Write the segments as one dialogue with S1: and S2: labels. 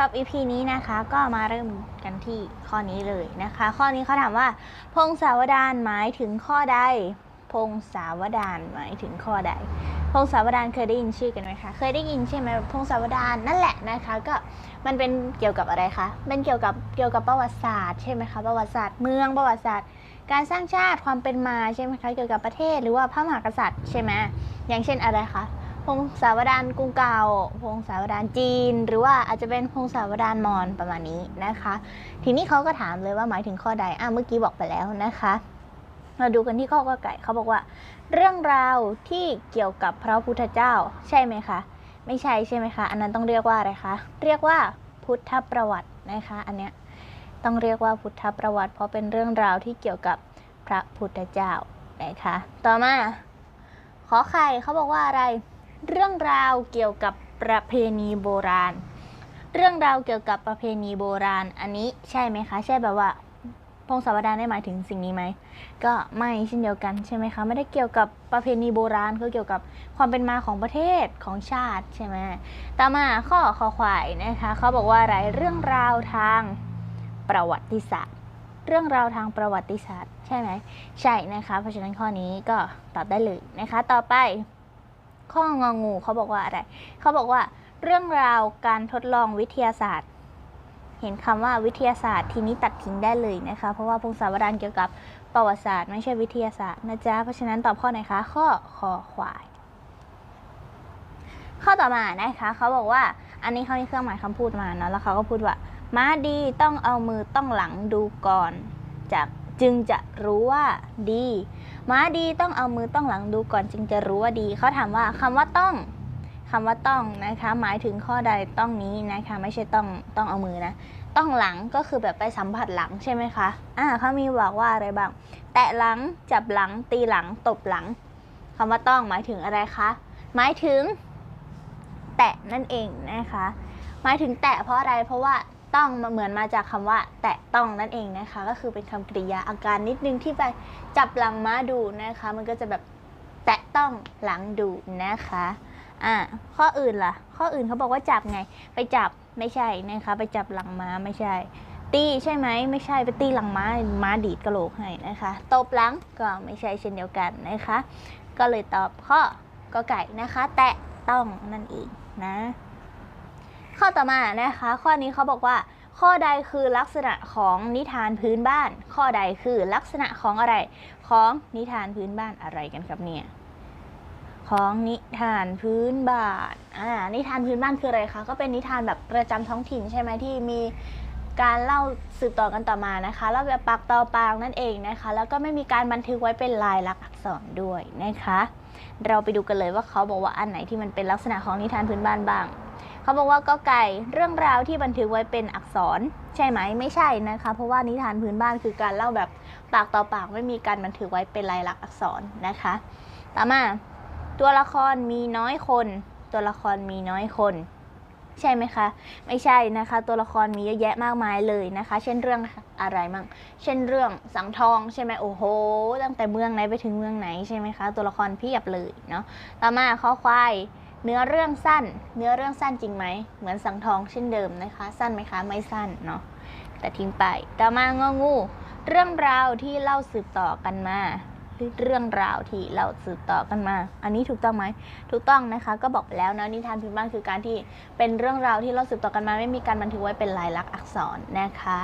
S1: รับ EP นี้นะคะก็มาเริ่มกันที่ข้อนี้เลยนะคะ ข้อนี้เขาถามว่า พงศาวดารหมายถึงข้อใด พงศาวดารหมายถึงข้อใด พงศาวดารเคยได้ยินชื่อกันไหมคะเคยได้ยินใช่ไหมพงศาวดารนั่นแหละนะคะ ก็มันเป็นเกี่ยวกับอะไรคะเป็นเกี่ยวกับเกี่ยวกับประวัติศาสตร์ใช่ไหมคะประวัติศาสตร์เมืองประวัติศาสตร์ การสร้างชาติความเป็นมาใช่ไหมคะเกี่ยวกับประเทศหรือว่าพระมหากษัตริย์ใช่ไหมอย่างเช่นอะไรคะ พงศาวดารกรุงเก่าพงศาวดารจีน หรือว่าอาจจะเป็นพงศาวดารมอญประมาณนี้นะคะ ทีนี้เขาก็ถามเลยว่าหมายถึงข้อใดอะเมื่อกี้บอกไปแล้วนะคะ มาดูกันที่ข้อกอไก่เขาบอกว่า เรื่องราวที่เกี่ยวกับพระพุทธเจ้าใช่ไหมคะ ไม่ใช่ใช่ไหมคะ อันนั้นต้องเรียกว่าอะไรคะ เรียกว่าพุทธประวัตินะคะ อันเนี้ยต้องเรียกว่าพุทธประวัติ เพราะเป็นเรื่องราวที่เกี่ยวกับพระพุทธเจ้านะคะ ต่อมา ขอไข่เขาบอกว่าอะไร เรื่องราวเกี่ยวกับประเพณีโบราณ เรื่องราวเกี่ยวกับประเพณีโบราณ อันนี้ใช่ไหมคะ ใช่แบบว่าพงศาวดารได้หมายถึงสิ่งนี้ไหม ก็ไม่เช่นเดียวกันใช่ไหมคะ ไม่ได้เกี่ยวกับประเพณีโบราณคือเกี่ยวกับความเป็นมาของประเทศของชาติใช่ไหมต่อมาข้อคอควายนะคะเขาบอกว่าอะไรเรื่องราวทางประวัติศาสตร์ เรื่องราวทางประวัติศาสตร์ ใช่ไหมใช่นะคะ เพราะฉะนั้นข้อนี้ก็ตอบได้เลยนะคะ ต่อไป ข้ององูเขาบอกว่าอะไร เขาบอกว่าเรื่องราวการทดลองวิทยาศาสตร์ เห็นคำว่าวิทยาศาสตร์ทีนี้ตัดทิ้งได้เลยนะคะ เพราะว่าพงศาวดารเกี่ยวกับประวัติศาสตร์ไม่ใช่วิทยาศาสตร์นะจ๊ะ เพราะฉะนั้นตอบข้อไหนคะ ข้อคอควาย ข้อต่อมานะคะ เขาบอกว่า อันนี้เขามีเครื่องหมายคำพูดมาเนาะ แล้วเขาก็พูดว่า ม้าดีต้องเอามือต้องหลังดูก่อนจากจึงจะรู้ว่าดี ม้าดีต้องเอามือต้องหลังดูก่อนจึงจะรู้ว่าดี เขาถามว่าคำว่าต้องคำว่าต้องนะคะ หมายถึงข้อใดต้องนี้นะคะ ไม่ใช่ต้องต้องเอามือนะ ต้องหลังก็คือแบบไปสัมผัสหลังใช่ไหมคะอ่าเขามีบอกว่าอะไรบ้าง แตะหลังจับหลัง ตีหลังตบหลังคำว่าต้องหมายถึงอะไรคะหมายถึง แตะนั่นเองนะคะ หมายถึงแตะเพราะอะไรเพราะว่า ต้องมาเหมือนมาจากคำว่า แตะต้องนั่นเองนะคะ ก็คือเป็นคำกริยาอาการนิดนึงที่ไปจับหลังม้าดูนะคะ มันก็จะแบบแตะต้องหลังดูนะคะอ่าข้ออื่นล่ะ ข้ออื่นเขาบอกว่าจับไง ไปจับไม่ใช่นะคะ ไปจับหลังม้าไม่ใช่ ตีใช่ไหมไม่ใช่ไปตีหลังม้าม้าดีดกระโหลกให้นะคะตบหลังก็ไม่ใช่เช่นเดียวกันนะคะ ก็เลยตอบข้อกอไก่นะคะ แตะต้องนั่นเองนะ ข้อต่อมานะคะ ข้อนี้เขาบอกว่า ข้อใดคือลักษณะของนิทานพื้นบ้าน ข้อใดคือลักษณะของอะไร ของนิทานพื้นบ้านอะไรกันครับเนี่ยของนิทานพื้นบ้านอ่านิทานพื้นบ้านคืออะไรคะ ก็เป็นนิทานแบบประจำท้องถิ่นใช่ไหมที่มีการเล่าสืบต่อกันต่อมานะคะเล่าแบบปากต่อปากนั่นเองนะคะ แล้วก็ไม่มีการบันทึกไว้เป็นลายลักษณ์อักษรด้วยนะคะ เราไปดูกันเลยว่าเขาบอกว่าอันไหนที่มันเป็นลักษณะของนิทานพื้นบ้านบ้าง เขาบอกว่าก็ไก่เรื่องราวที่บันทึกไว้เป็นอักษรใช่ไหมไม่ใช่นะคะ เพราะว่านิทานพื้นบ้านคือการเล่าแบบปากต่อปากไม่มีการบันทึกไว้เป็นลายลักษณ์อักษรนะคะ ต่อมาตัวละครมีน้อยคน ตัวละครมีน้อยคน ใช่ไหมคะ ไม่ใช่นะคะ ตัวละครมีเยอะแยะมากมายเลยนะคะ เช่นเรื่องอะไรมั่งเช่นเรื่องสังทองใช่ไหมโอ้โหตั้งแต่เมืองไหนไปถึงเมืองไหนใช่ไหมคะ ตัวละครเพียบเลยเนาะต่อมาข้อควาย เนื้อเรื่องสั้น เนื้อเรื่องสั้นจริงไหม เหมือนสังทองเช่นเดิมนะคะ สั้นไหมคะ ไม่สั้นเนาะ แต่ทิ้งไป ต่อมางองู เรื่องราวที่เล่าสืบต่อกันมาหรือเรื่องราวที่เล่าสืบต่อกันมา อันนี้ถูกต้องไหม ถูกต้องนะคะ ก็บอกไปแล้วนะนิทานพื้นบ้านคือการที่เป็นเรื่องราวที่เล่าสืบต่อกันมา ไม่มีการบันทึกไว้เป็นลายลักษณ์อักษรนะคะ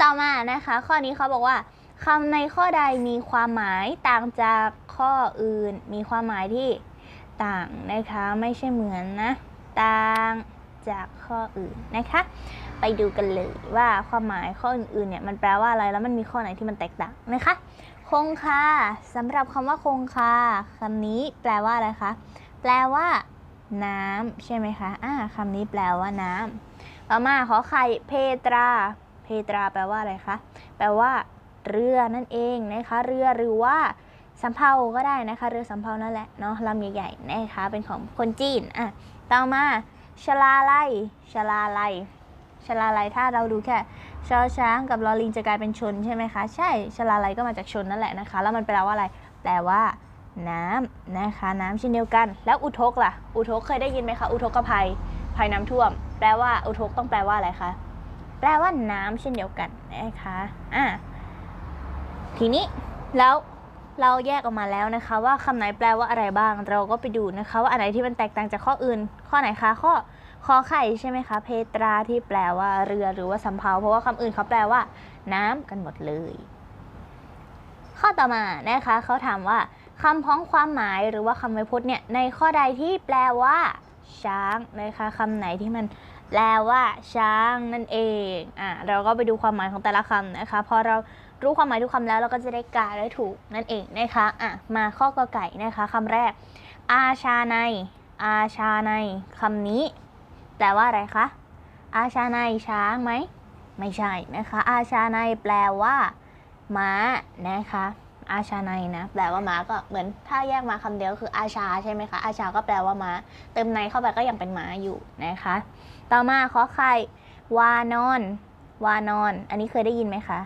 S1: ต่อมานะคะ ข้อนี้เขาบอกว่าคำในข้อใดมีความหมายต่างจากข้ออื่น มีความหมายที่ ต่างนะคะ ไม่ใช่เหมือนนะ ต่างจากข้ออื่นนะคะ ไปดูกันเลยว่าความหมายข้ออื่นๆเนี่ยมันแปลว่าอะไรแล้วมันมีข้อไหนที่มันแตกต่างนะคะ คงคาสำหรับคำว่าคงคาคำนี้แปลว่าอะไรคะแปลว่า น้ำใช่ไหมคะอ่าคำนี้แปลว่าน้ำต่อมาขอไข่เพตรา เพตราแปลว่าอะไรคะแปลว่า เรือนั่นเองนะคะ เรือหรือว่า สำเภาก็ได้นะคะเรือสำเภานั่นแหละเนาะลำใหญ่ๆนะคะเป็นของคนจีนอะต่อมาชลาไลชลาไลชลาไลถ้าเราดูแค่ชอช้างกับลอลิงจะกลายเป็นชนใช่ไหมคะ ใช่ชลาไลก็มาจากชนนั่นแหละนะคะ แล้วมันแปลว่าอะไร แปลว่า น้ำนะคะน้ำเช่นเดียวกัน แล้วอุทกล่ะ อุทกเคยได้ยินไหมคะ อุทกภัยภัยน้ำท่วม แปลว่าอุทกต้องแปลว่าอะไรคะแปลว่าน้ำเช่นเดียวกันนะคะอะทีนี้แล้ว เราแยกออกมาแล้วนะคะว่าคำไหนแปลว่าอะไรบ้าง เราก็ไปดูนะคะ ว่าอันไหนที่มันแตกต่างจากข้ออื่น ข้อไหนคะข้อคอไข่ใช่ไหมคะเพตราที่แปลว่าเรือหรือว่าสำเภาเพราะว่าคำอื่นเขาแปลว่า น้ำกันหมดเลย ข้อต่อมานะคะเขาถามว่าคำพ้องความหมายหรือว่าคำไวยพจน์เนี่ยในข้อใดที่แปลว่า ช้างนะคะคำไหนที่มันแปลว่าช้างนั่นเองอะเราก็ไปดูความหมายของแต่ละคำนะคะพอเรา รู้ความหมายทุกคำแล้วเราก็จะได้กาได้ถูกนั่นเองนะคะอะมาข้อกอไก่นะคะคำแรก อาชาใน อาชาในคำนี้ แปลว่าอะไรคะ อาชาในช้างไหม ไม่ใช่นะคะ อาชาในแปลว่าม้านะคะ อาชาในนะแปลว่าม้าก็เหมือนถ้าแยกมาคำเดียวคืออาชาใช่ไหมคะ อาชาก็แปลว่าม้า เติมในเข้าไปก็ยังเป็นม้าอยู่นะคะ ต่อมาขอไข่วานอน วานอน อันนี้เคยได้ยินไหมคะ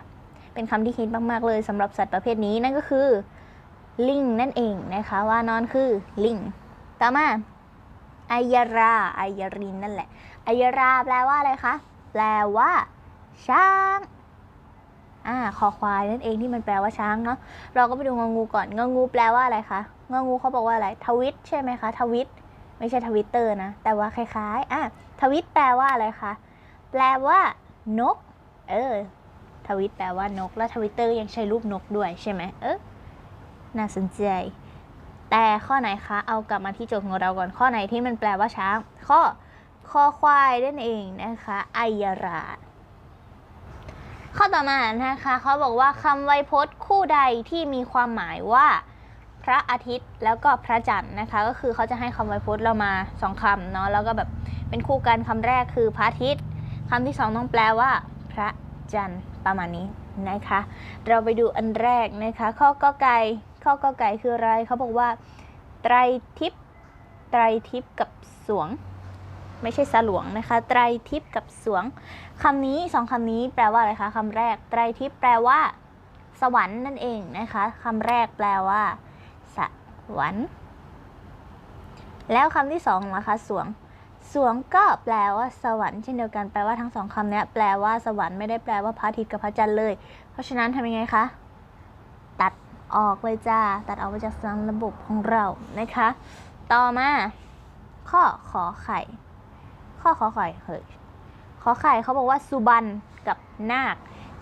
S1: เป็นคำที่ฮิตมาก ๆ เลยสำหรับสัตว์ประเภทนี้นั่นก็คือลิงนั่นเองนะคะว่านอนคือลิงต่อมาอายราอายรินนั่นแหละอายราแปลว่าอะไรคะแปลว่า ช้างอ่าคอควายนั่นเองที่มันแปลว่าช้างเนาะเราก็ไปดูงองูก่อนงองูแปลว่าอะไรคะงองูเขาบอกว่าอะไรทวิตใช่ไหมคะทวิตไม่ใช่ทวิตเตอร์นะ แต่ว่าคล้ายๆอะทวิตแปลว่าอะไรคะแปลว่านก เออ ทวิตแปลว่านก แล้วทวิตเตอร์ยังใช้รูปนกด้วยใช่ไหมเออน่าสนใจ แต่ข้อไหนคะ เอากลับมาที่โจทย์ของเราก่อน ข้อไหนที่มันแปลว่าช้าง ข้อคอควายนั่นเองนะคะไอยราชข้อต่อมานะคะเขาบอกว่าคำไวยพจน์คู่ใดที่มีความหมายว่าพระอาทิตย์แล้วก็พระจันทร์นะคะ ก็คือเขาจะให้คำไวยพจน์เรามาสองคำเนาะแล้วก็แบบเป็นคู่กันคำแรกคือพระอาทิตย์คำที่สองต้องแปลว่า พระจันทร์ ประมาณนี้นะคะ เราไปดูอันแรกนะคะ ข้อกอไก่ข้อกอไก่คืออะไรเขาบอกว่า ไตรทิพย์ไตรทิพย์กับสวง ไม่ใช่สลวงนะคะ ไตรทิพย์กับสวงคำนี้สองคำนี้แปลว่าอะไรคะคำแรก ไตรทิพย์แปลว่า สวรรค์นั่นเองนะคะคำแรกแปลว่า สวรรค์แล้วคำที่สองนะคะสวง สวงก็แปลว่าสวรรค์เช่นเดียวกันแปลว่าทั้งสองคำนี้แปลว่าสวรรค์ไม่ได้แปลว่าพระอาทิตย์กับพระจันทร์เลย เพราะฉะนั้นทำยังไงคะ ตัดออกเลยจ้า ตัดออกไปจากสารระบบของเรานะคะ ต่อมา ข้อขอไข่ ข้อขอไข่เฮ้ยขอไข่เขาบอกว่าสุบันกับนาค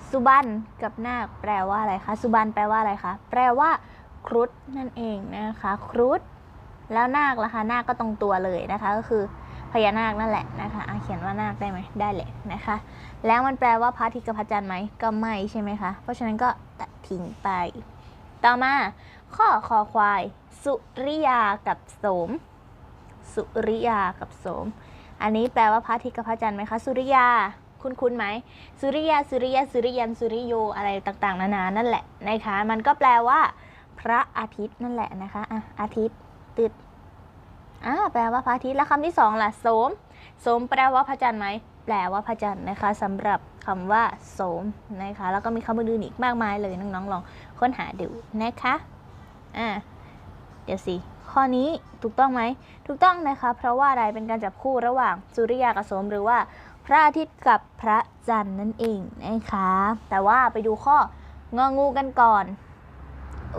S1: สุบันกับนาค แปลว่าอะไรคะ สุบันแปลว่าอะไรคะ แปลว่า ครุฑนั่นเองนะคะ ครุฑแล้วนาคล่ะคะนาคก็ตรงตัวเลยนะคะ ก็คือ พญานาคนั่นแหละนะคะอะเขียนว่านาคได้ไหมได้แหละนะคะ แล้วมันแปลว่าพระอาทิตย์กับพระจันทร์ไหมก็ไม่ใช่ไหมคะ เพราะฉะนั้นก็ตัดทิ้งไป ต่อมาข้อคอควาย สุริยากับโสม สุริยากับโสม อันนี้แปลว่าพระอาทิตย์กับพระจันทร์ไหมคะสุริยาคุ้นคุ้นๆไหมสุริยาสุริยะสุริยันสุริโยอะไรต่างๆ นานานั่นแหละนะคะ มันก็แปลว่า พระอาทิตย์นั่นแหละนะคะอะอาทิตย์ติด อ่าแปลว่าพระอาทิตย์แล้วคำที่สองล่ะโสมโสมแปลว่าพระจันทร์ไหมแปลว่าพระจันทร์นะคะสำหรับคำว่าโสมนะคะ แล้วก็มีคำอื่นอีกมากมายเลยน้องๆลองค้นหาดูนะคะอ่าเดี๋ยวสิข้อนี้ถูกต้องไหมถูกต้องนะคะ เพราะว่าอะไรเป็นการจับคู่ระหว่างสุริยากับโสมหรือว่า พระอาทิตย์กับพระจันทร์นั่นเองนะคะแต่ว่าไปดูข้ององูกันก่อนอ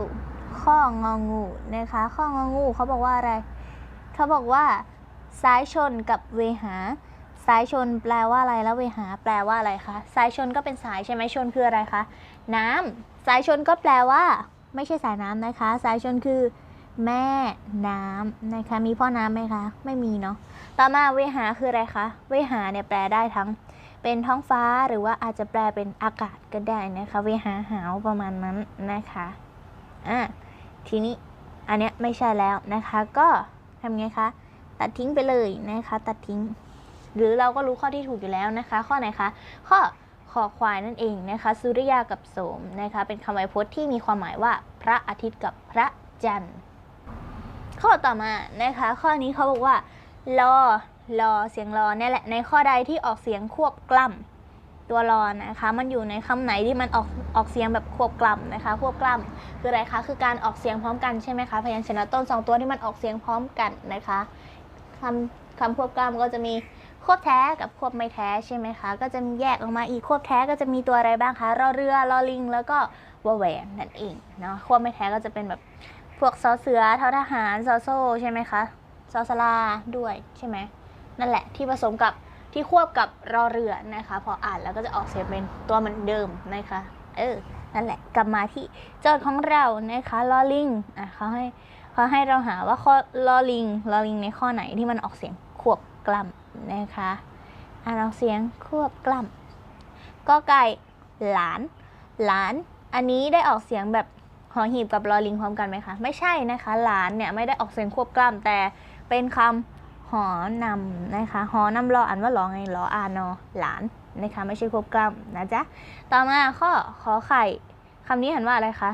S1: ข้ององูนะคะ ข้ององูเขาบอกว่าอะไร เขาบอกว่าสายชนกับเวหาสายชนแปลว่าอะไรแล้วเวหา แปลว่าอะไรคะสายชนก็เป็นสายใช่ไหมชนคืออะไรคะ น้ำสายชนก็แปลว่า ไม่ใช่สายน้ำนะคะ สายชนคือ แม่น้ำนะคะ มีพ่อน้ำไหมคะ ไม่มีเนาะ ต่อมาเวหาคืออะไรคะ เวหาเนี่ยแปลได้ทั้งเป็นท้องฟ้าหรือว่าอาจจะแปลเป็นอากาศก็ได้นะคะ เวหาหาวประมาณนั้นนะคะ อะ ทีนี้อันเนี้ยไม่ใช่แล้วนะคะก็ ทำไงคะตัดทิ้งไปเลยนะคะตัดทิ้ง หรือเราก็รู้ข้อที่ถูกอยู่แล้วนะคะ ข้อไหนคะข้อขอควายนั่นเองนะคะสุริยากับโสมนะคะเป็นคำไวยพจน์ที่มีความหมายว่าพระอาทิตย์กับพระจันทร์ ข้อต่อมานะคะ ข้อนี้เขาบอกว่ารอรอเสียงรอเนี่ยแหละในข้อใดที่ออกเสียงควบกล้ำ ตัวรอนะคะ มันอยู่ในคำไหนที่มันออกออกเสียงแบบควบกล้ำนะคะ ควบกล้ำคืออะไรคะ คือการออกเสียงพร้อมกันใช่ไหมคะ พยัญชนะต้นสองตัวที่มันออกเสียงพร้อมกันนะคะคำคำควบกล้ำก็จะมีควบแท้กับควบไม่แท้ใช่ไหมคะ ก็จะมีแยกออกมาอีกควบแท้ก็จะมีตัวอะไรบ้างคะรอเรือรอลิง แล้วก็วอแหวนนั่นเองเนาะ ควบไม่แท้ก็จะเป็นแบบพวกซอเสือทอทหารซอโซ่ใช่ไหมคะซอสลาด้วยใช่ไหมนั่นแหละที่ผสมกับ ที่ควบกับรอเรือนะคะพออ่านแล้วก็จะออกเสียงเป็นตัวเหมือนเดิมนะคะเออนั่นแหละกลับมาที่โจทย์ของเรานะคะลอลิงอะเขาให้เขาให้เราหาว่าข้อลอลิงลอลิงในข้อไหนที่มันออกเสียงควบกล้ำนะคะอ่านออกเสียงควบกล้ำก็ไก่หลาน หลาน อันนี้ได้ออกเสียงแบบหอหีบกับลอลิงพร้อมกันไหมคะ ไม่ใช่นะคะ หลานเนี่ยไม่ได้ออกเสียงควบกล้ำแต่เป็นคำ หอนำนะคะ หอนำรออ่านว่าหรอไงหรออานอหลานนะคะ ไม่ใช่ควบกล้ำนะจ๊ะ ต่อมาข้อขอไข่คำนี้อ่านว่าอะไรคะ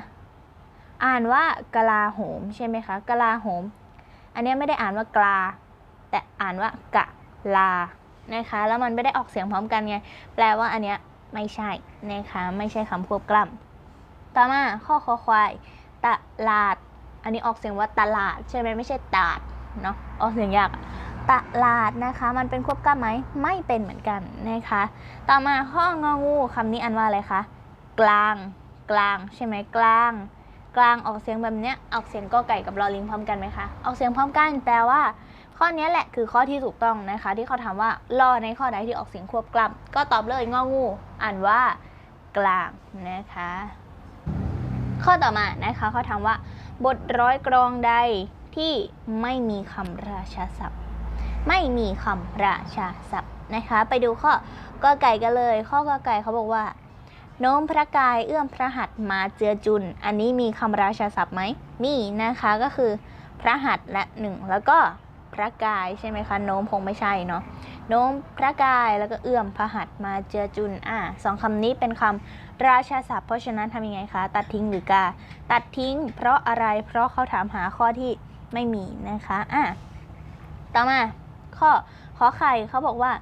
S1: อ่านว่ากลาโหมใช่ไหมคะกลาโหม อันนี้ไม่ได้อ่านว่ากลา แต่อ่านว่ากะลานะคะ แล้วมันไม่ได้ออกเสียงพร้อมกันไง แปลว่าอันเนี้ยไม่ใช่นะคะ ไม่ใช่คำควบกล้ำต่อมาข้อคอควายตลาด อันนี้ออกเสียงว่าตลาดใช่ไหมไม่ใช่ตาดเนาะออกเสียงยาก ตลาดนะคะ มันเป็นควบกล้ำไหมไม่เป็นเหมือนกันนะคะ ต่อมาข้ององูคำนี้อันว่าอะไรคะกลางกลางใช่ไหมกลาง กลางออกเสียงแบบเนี้ยออกเสียงกอไก่กับลอลิงพร้อมกันไหมคะออกเสียงพร้อมกันแปลว่า ข้อนี้แหละคือข้อที่ถูกต้องนะคะ ที่เขาถามว่าลอในข้อใดที่ออกเสียงควบกล้ำก็ตอบเลยงองู อ่านว่า กลางนะคะ ข้อต่อมานะคะเขาถามว่า บทร้อยกรองใดที่ไม่มีคำราชาศัพท์ ไม่มีคำราชาศัพท์นะคะ ไปดูข้อกอไก่กันเลย ข้อกอไก่เขาบอกว่า โน้มพระกายเอื้อมพระหัตถ์มาเจือจุน อันนี้มีคำราชาศัพท์ไหมมีนะคะก็คือพระหัตถ์และหนึ่งแล้วก็พระกายใช่ไหมคะโน้มคงไม่ใช่เนาะโน้มพระกายแล้วก็เอื้อมพระหัตถ์มาเจือจุนอะสองคำนี้เป็นคำราชาศัพท์ เพราะฉะนั้นทำยังไงคะ ตัดทิ้งหรือกาตัดทิ้ง เพราะอะไรเพราะเขาถามหาข้อที่ไม่มีนะคะอะต่อมา ข้อขอไข่เขาบอกว่า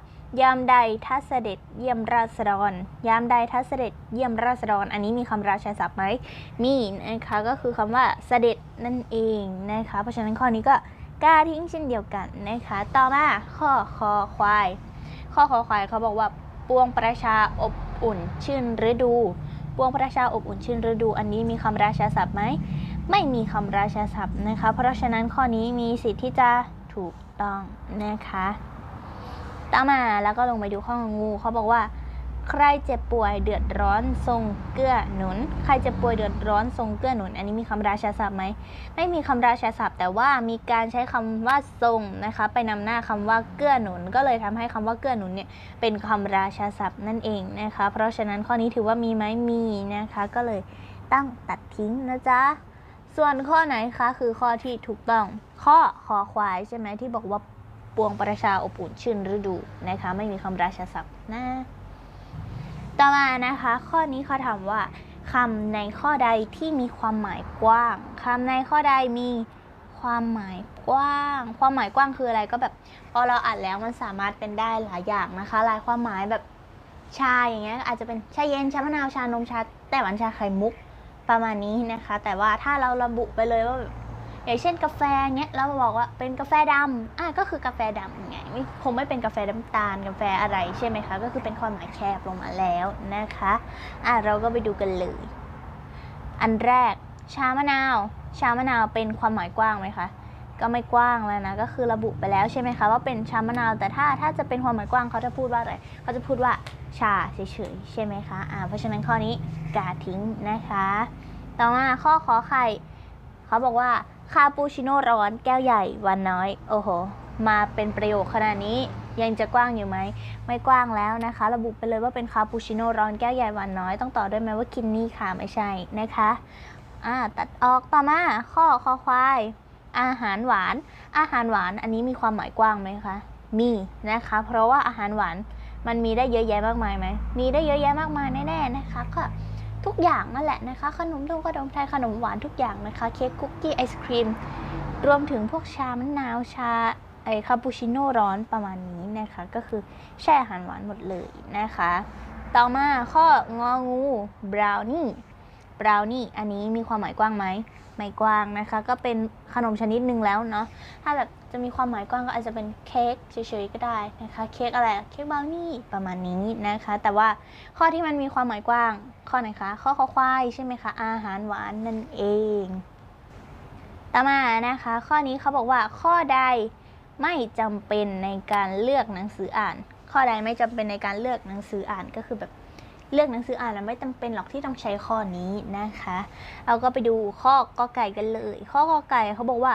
S1: ยามใดทัศเสด็จเยี่ยมราษฎร ยามใดทัศเสด็จเยี่ยมราษฎร อันนี้มีคำราชาศัพท์ไหมมีนะคะก็คือคำว่าเสด็จนั่นเองนะคะ เพราะฉะนั้นข้อนี้ก็กล้าทิ้งเช่นเดียวกันนะคะ ต่อมาข้อคอควาย ข้อคอควายเขาบอกว่าปวงประชาอบอุ่นชื่นฤดู ปวงประชาอบอุ่นชื่นฤดู อันนี้มีคำราชาศัพท์ไหมไม่มีคำราชาศัพท์นะคะ เพราะฉะนั้นข้อนี้มีสิทธิ์ที่จะ ถูกต้องนะคะต่อมาแล้วก็ลงไปดูข้องูเขาบอกว่า ใครเจ็บป่วยเดือดร้อนทรงเกื้อหนุน ใครเจ็บป่วยเดือดร้อนทรงเกื้อหนุน อันนี้มีคำราชาศัพท์ไหมไม่มีคำราชาศัพท์ แต่ว่ามีการใช้คำว่าทรงนะคะไปนำหน้าคำว่าเกื้อหนุน ก็เลยทำให้คำว่าเกื้อหนุนเนี่ยเป็นคำราชาศัพท์นั่นเองนะคะ เพราะฉะนั้นข้อนี้ถือว่ามีไหมมีนะคะ ก็เลยต้องตัดทิ้งนะจ๊ะ ส่วนข้อไหนคะคือข้อที่ถูกต้อง ข้อคอควายใช่ไหมที่บอกว่าปวงประชาอบอุ่นชื่นฤดูนะคะ ไม่มีคำราชศัพท์นะ ต่อมานะคะ ข้อนี้เขาถามว่าคำในข้อใดที่มีความหมายกว้างคำในข้อใดมีความหมายกว้าง ความหมายกว้างคืออะไรก็แบบพอเราอ่านแล้วมันสามารถเป็นได้หลายอย่างนะคะ หลายความหมายแบบชาอย่างเงี้ยอาจจะเป็นชาเย็นชามะนาวชานมชาแต่หวานชาไข่มุก ประมาณนี้นะคะ แต่ว่าถ้าเราระบุไปเลยว่าอย่างเช่นกาแฟเงี้ยเราบอกว่าเป็นกาแฟดำอะก็คือกาแฟดำไงไม่คงไม่เป็นกาแฟน้ำตาลกาแฟอะไรใช่ไหมคะ ก็คือเป็นความหมายแคบลงมาแล้วนะคะอะเราก็ไปดูกันเลย อันแรกชามะนาว ชามะนาวเป็นความหมายกว้างไหมคะก็ไม่กว้างแล้วนะก็คือระบุไปแล้วใช่ไหมคะว่าเป็นชามะนาวแต่ถ้าถ้าจะเป็นความหมายกว้างเขาจะพูดว่าอะไรเขาจะพูดว่า ชาเฉยๆใช่ไหมคะอ่าเพราะฉะนั้นข้อนี้กาทิ้งนะคะ ต่อมาข้อขอไข่เขาบอกว่าคาปูชิโน่ร้อนแก้วใหญ่วันน้อย โอ้โห มาเป็นประโยคขนาดนี้ยังจะกว้างอยู่ไหม ไม่กว้างแล้วนะคะ ระบุไปเลยว่าเป็นคาปูชิโน่ร้อนแก้วใหญ่วานน้อย ต้องต่อด้วยไหมว่ากินนี่ค่ะไม่ใช่นะคะอ่าตัดออกต่อมาข้อคอควายอาหารหวาน อาหารหวานอันนี้มีความหมายกว้างไหมคะ มีนะคะ เพราะว่าอาหารหวาน มันมีได้เยอะแยะมากมายไหม มีได้เยอะแยะมากมายแน่ๆนะคะก็ทุกอย่างนั่นแหละนะคะ ขนมทงขนมไทยขนมหวานทุกอย่างนะคะ เค้กคุกกี้ไอศครีม รวมถึงพวกชามะนาวชาไอคาปูชิโน่ร้อนประมาณนี้นะคะ ก็คือแช่อาหารหวานหมดเลยนะคะ ต่อมาข้ององูบราวนี่ บราวนี่อันนี้มีความหมายกว้างไหมไม่กว้างนะคะ ก็เป็นขนมชนิดหนึ่งแล้วเนาะถ้าแบบจะมีความหมายกว้างก็อาจจะเป็นเค้กเฉยๆก็ได้นะคะเค้กอะไรเค้กบราวนี่ประมาณนี้นะคะ แต่ว่าข้อที่มันมีความหมายกว้าง ข้อไหนคะข้อคอควายใช่ไหมคะอาหารหวานนั่นเองต่อมานะคะ ข้อนี้เขาบอกว่าข้อใดไม่จำเป็นในการเลือกหนังสืออ่าน ข้อใดไม่จำเป็นในการเลือกหนังสืออ่านก็คือแบบ เลือกหนังสืออ่านแล้วไม่จำเป็นหรอกที่ต้องใช้ข้อนี้นะคะ เราก็ไปดูข้อกอไก่กันเลย ข้อกอไก่เขาบอกว่า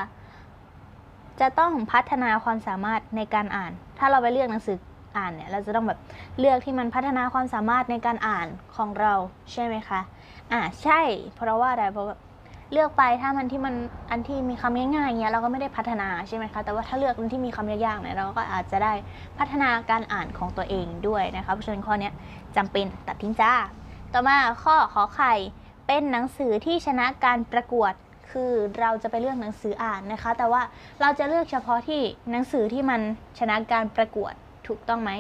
S1: จะต้องพัฒนาความสามารถในการอ่าน ถ้าเราไปเลือกหนังสืออ่านเนี่ยเราจะต้องแบบเลือกที่มันพัฒนาความสามารถในการอ่านของเราใช่ไหมคะ อ่าใช่ เพราะว่าอะไรเพราะ เลือกไปถ้ามันที่มันอันที่มีคำง่ายๆเงี้ยเราก็ไม่ได้พัฒนาใช่ไหมคะแต่ว่าถ้าเลือกอันที่มีคำยากๆเนี่ยเราก็อาจจะได้พัฒนาการอ่านของตัวเองด้วยนะคะเพราะฉะนั้นข้อนี้ยจำเป็นตัดทิ้งจ้า ต่อมาข้อขอไข่เป็นหนังสือที่ชนะการประกวดคือเราจะไปเลือกหนังสืออ่านนะคะ แต่ว่าเราจะเลือกเฉพาะที่หนังสือที่มันชนะการประกวดถูกต้องไหม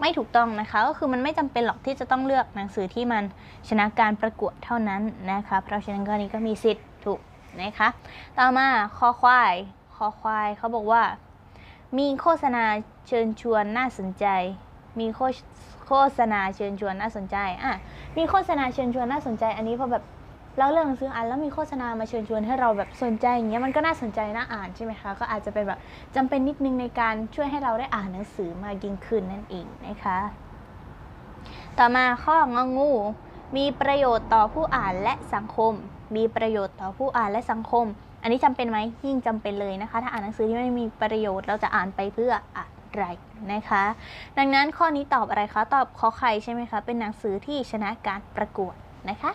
S1: ไม่ถูกต้องนะคะ ก็คือมันไม่จำเป็นหรอกที่จะต้องเลือกหนังสือที่มันชนะการประกวดเท่านั้นนะคะ เพราะฉะนั้นข้อนี้ก็มีสิทธิ์ ถูกนะคะ ต่อมาคอควายคอควายเขาบอกว่า มีโฆษณาเชิญชวนน่าสนใจ มีโฆษณาเชิญชวนน่าสนใจอะมีโฆษณาเชิญชวนน่าสนใจ อันนี้พอแบบเราเลือกหนังสืออ่านแล้วมีโฆษณามาเชิญชวนให้เราแบบสนใจอย่างเงี้ยมันก็น่าสนใจน่าอ่านใช่ไหมคะก็อาจจะเป็นแบบจำเป็นนิดนึงในการช่วยให้เราได้อ่านหนังสือมากยิ่งขึ้นนั่นเองนะคะ ต่อมาข้ององู มีประโยชน์ต่อผู้อ่านและสังคม มีประโยชน์ต่อผู้อ่านและสังคม อันนี้จำเป็นไหมยิ่งจำเป็นเลยนะคะ ถ้าอ่านหนังสือที่ไม่มีประโยชน์เราจะอ่านไปเพื่ออะไรนะคะ ดังนั้นข้อนี้ตอบอะไรคะ ตอบขอไข่ใช่ไหมคะ เป็นหนังสือที่ชนะการประกวดนะคะ